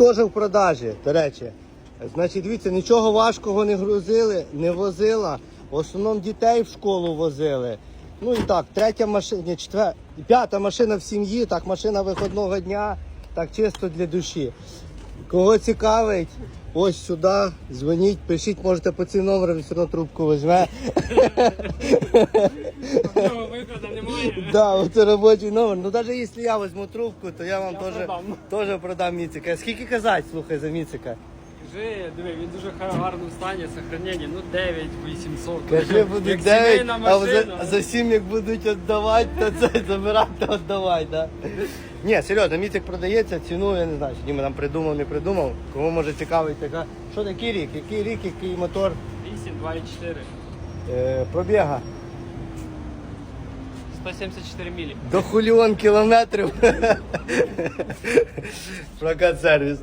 теж в продажі, до речі. Значить, дивіться, нічого важкого не грузили, не возила. В основному дітей в школу возили. Ну і так, третя машина, ні, четвер... п'ята машина в сім'ї, так, машина виходного дня, так чисто для душі. Кого цікавить, ось сюди, дзвоніть, пишіть, можете по цим номерам, все одно трубку візьме. Другого. Да, це робочий номер. Ну навіть якщо я візьму трубку, то я вам теж продам. теж продам Міцика. Скільки казати, слухай, за Міцика? Кажи, диви, він дуже в гарному стані, сохранення, ну 9 800. Кажи, будуть 9, а за, за 7 як будуть віддавати, то це забирати, то віддавати, да? Ні, серйозно, Міцик продається, ціну, я не знаю, чи Діма нам придумав, не придумав. Кому може цікавить така. Що такий рік? Який рік, який мотор 8, 2,4. е, пробіга? 174 мілі. До хуліон кілометрів. Прокат сервіс.